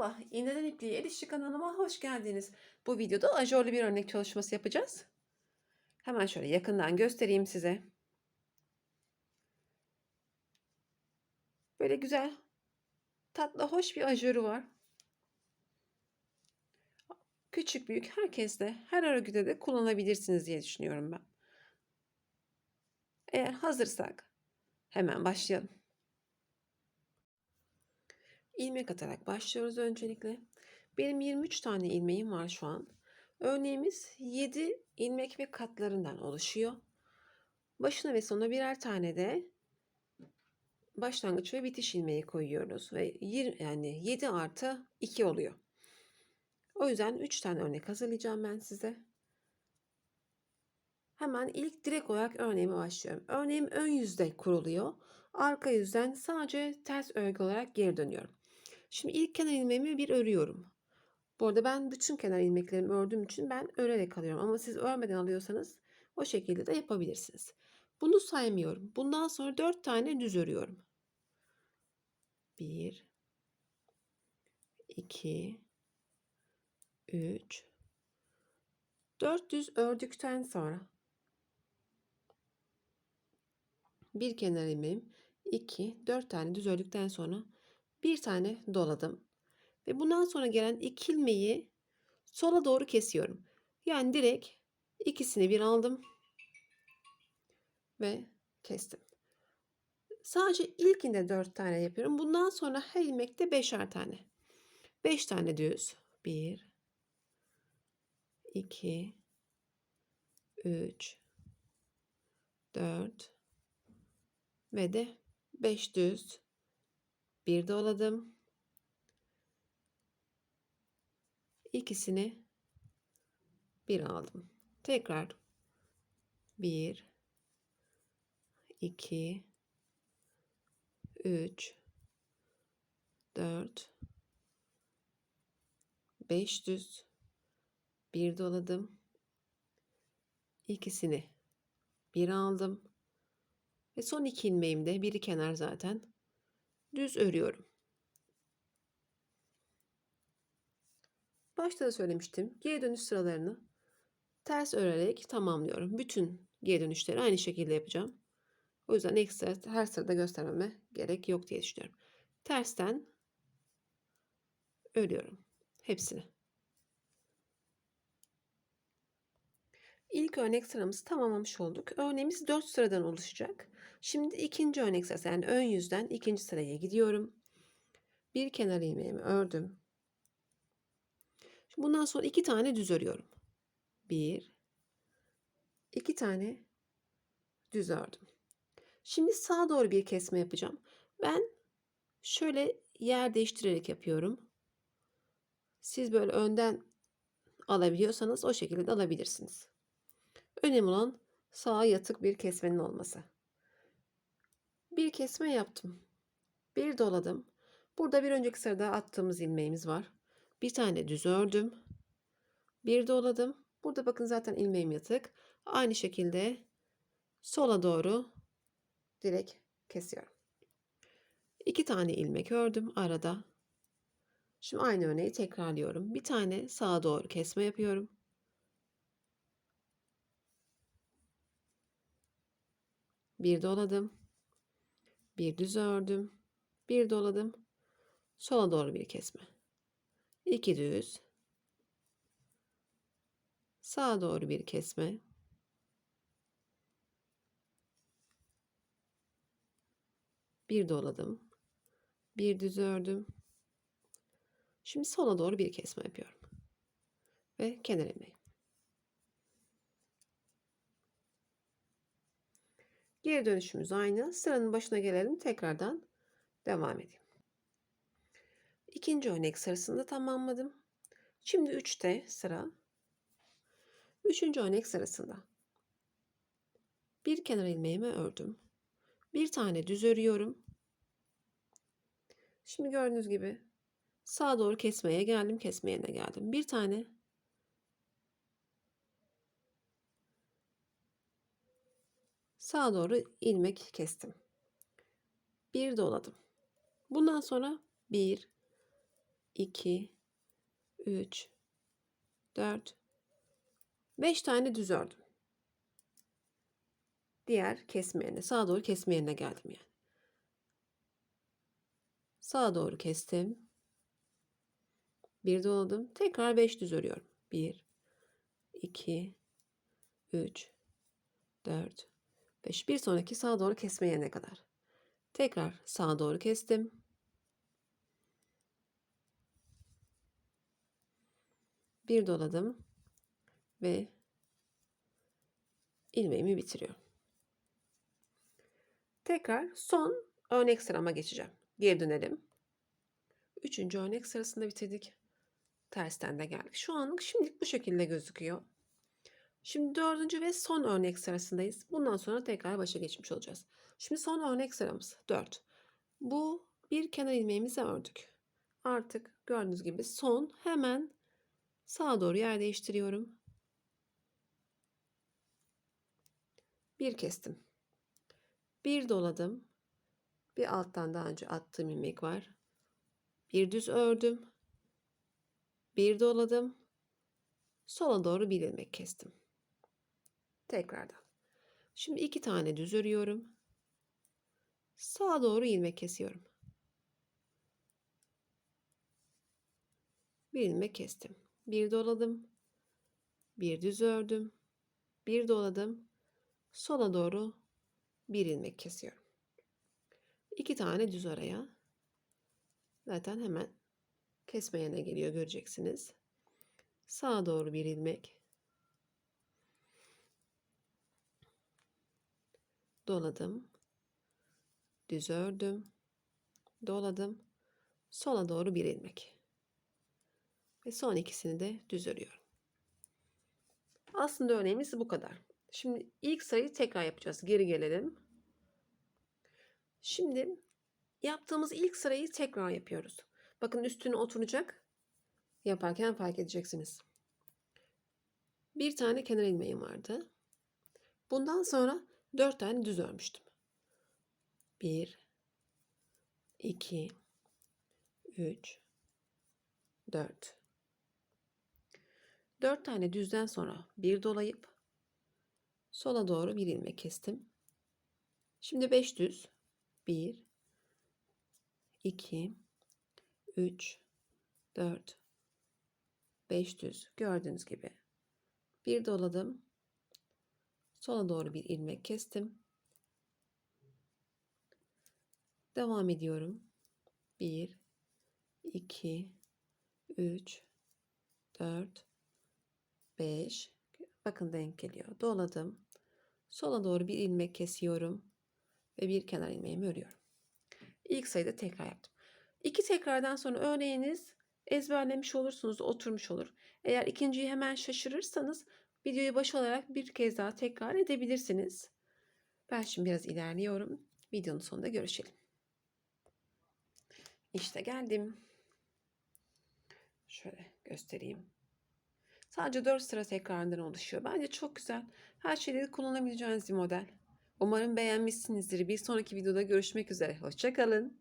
Merhaba, İğneden İpliğe El kanalıma hoş geldiniz. Bu videoda ajorlu bir örnek çalışması yapacağız. Hemen şöyle yakından göstereyim size. Böyle güzel, tatlı, hoş bir ajörü var. Küçük büyük herkes de her örgüde de kullanabilirsiniz diye düşünüyorum ben. Eğer hazırsak hemen başlayalım. İlmek atarak başlıyoruz öncelikle. Benim 23 tane ilmeğim var şu an. Örneğimiz 7 ilmek ve katlarından oluşuyor. Başına ve sonuna birer tane de başlangıç ve bitiş ilmeği koyuyoruz ve 20, yani 7 artı 2 oluyor. O yüzden 3 tane örnek hazırlayacağım ben size. Hemen ilk direkt olarak örneğime başlıyorum. Örneğim ön yüzde kuruluyor. Arka yüzden sadece ters örgü olarak geri dönüyorum. Şimdi ilk kenar ilmeğimi bir örüyorum. Bu arada ben bütün kenar ilmeklerimi ördüğüm için ben örerek alıyorum. Ama siz örmeden alıyorsanız o şekilde de yapabilirsiniz. Bunu saymıyorum. Bundan sonra 4 tane düz örüyorum. 1 2 3 4 düz ördükten sonra bir kenar ilmeğim 2 4 tane düz ördükten sonra bir tane doladım. Ve bundan sonra gelen iki ilmeği sola doğru kesiyorum. Yani direkt ikisini bir aldım ve kestim. Sadece ilkinde 4 tane yapıyorum. Bundan sonra her ilmekte 5'er tane. 5 tane düz. 1 2 3 4 ve de 5 düz bir doladım. İkisini bir aldım. Tekrar bir, iki, üç, dört, beş düz bir doladım. İkisini bir aldım. Ve son iki ilmeğimde biri kenar zaten düz örüyorum. Başta da söylemiştim. Geri dönüş sıralarını ters örerek tamamlıyorum. Bütün geri dönüşleri aynı şekilde yapacağım. O yüzden ekstra her sırada göstermeme gerek yok diye düşünüyorum. Tersten örüyorum hepsini. İlk örnek sıramızı tamamlamış olduk. Örneğimiz 4 sıradan oluşacak. Şimdi ikinci örnek sırası yani ön yüzden ikinci sıraya gidiyorum. Bir kenar ilmeğimi ördüm. Şimdi bundan sonra iki tane düz örüyorum. Bir, iki tane düz ördüm. Şimdi sağa doğru bir kesme yapacağım. Ben şöyle yer değiştirerek yapıyorum. Siz böyle önden alabiliyorsanız o şekilde de alabilirsiniz. Önemli olan sağa yatık bir kesmenin olması. Bir kesme yaptım. Bir doladım. Burada bir önceki sırada attığımız ilmeğimiz var. Bir tane düz ördüm. Bir doladım. Burada bakın zaten ilmeğim yatık. Aynı şekilde sola doğru direkt kesiyorum. İki tane ilmek ördüm arada. Şimdi aynı örneği tekrarlıyorum. Bir tane sağa doğru kesme yapıyorum. Bir doladım. Bir düz ördüm. Bir doladım. Sola doğru bir kesme. İki düz. Sağa doğru bir kesme. Bir doladım. Bir düz ördüm. Şimdi sola doğru bir kesme yapıyorum. Ve kenar ilmeği. Geri dönüşümüz aynı. Sıranın başına gelelim. Tekrardan devam edeyim. İkinci örnek sırasında tamamladım. Şimdi 3'te sıra. Üçüncü örnek sırasında. Bir kenar ilmeğimi ördüm. Bir tane düz örüyorum. Şimdi gördüğünüz gibi sağa doğru kesmeye geldim. Kesme yerine geldim. Bir tane sağa doğru ilmek kestim. Bir doladım. Bundan sonra 1 2, 3, 4, 5 tane düz ördüm. Diğer kesme yerine, sağa doğru kesme yerine geldim yani. Sağa doğru kestim. Bir doladım. Tekrar 5 düz örüyorum. 1, 2, 3, 4, 5. Bir sonraki sağa doğru kesme yerine kadar. Tekrar sağa doğru kestim. Bir doladım ve ilmeğimi bitiriyorum. Tekrar son örnek sırama geçeceğim. Geri dönelim. Üçüncü örnek sırasında bitirdik. Tersten de geldik. Şu anlık şimdilik bu şekilde gözüküyor. Şimdi dördüncü ve son örnek sırasındayız. Bundan sonra tekrar başa geçmiş olacağız. Şimdi son örnek sıramız 4. Bu bir kenar ilmeğimizi ördük. Artık gördüğünüz gibi son hemen sağa doğru yer değiştiriyorum. Bir kestim. Bir doladım. Bir alttan daha önce attığım ilmek var. Bir düz ördüm. Bir doladım. Sola doğru bir ilmek kestim. Tekrardan. Şimdi iki tane düz örüyorum. Sağa doğru ilmek kesiyorum. Bir ilmek kestim. Bir doladım. Bir düz ördüm. Bir doladım. Sola doğru bir ilmek kesiyorum. İki tane düz araya. Zaten hemen kesme yerine geliyor göreceksiniz. Sağa doğru bir ilmek. Doladım. Düz ördüm. Doladım. Sola doğru bir ilmek. Ve son ikisini de düz örüyorum. Aslında örneğimiz bu kadar. Şimdi ilk sırayı tekrar yapacağız. Geri gelelim. Şimdi yaptığımız ilk sırayı tekrar yapıyoruz. Bakın üstüne oturacak. Yaparken fark edeceksiniz. Bir tane kenar ilmeğim vardı. Bundan sonra dört tane düz örmüştüm. Bir, iki, üç, dört. Dört tane düzden sonra bir dolayıp sola doğru bir ilmek kestim. Şimdi beş düz. Bir, iki, üç, dört, beş düz. Gördüğünüz gibi. Bir doladım. Sola doğru bir ilmek kestim. Devam ediyorum. 1 2 3 4 5 Bakın denk geliyor. Doladım. Sola doğru bir ilmek kesiyorum ve bir kenar ilmeğimi örüyorum. İlk sayıda tekrar yaptım. İki tekrardan sonra örneğiniz ezberlemiş olursunuz, oturmuş olur. Eğer ikinciyi hemen şaşırırsanız videoyu baş olarak bir kez daha tekrar edebilirsiniz. Ben şimdi biraz ilerliyorum. Videonun sonunda görüşelim. İşte geldim. Şöyle göstereyim. Sadece 4 sıra tekrarından oluşuyor. Bence çok güzel. Her şeyde kullanabileceğiniz bir model. Umarım beğenmişsinizdir. Bir sonraki videoda görüşmek üzere. Hoşçakalın.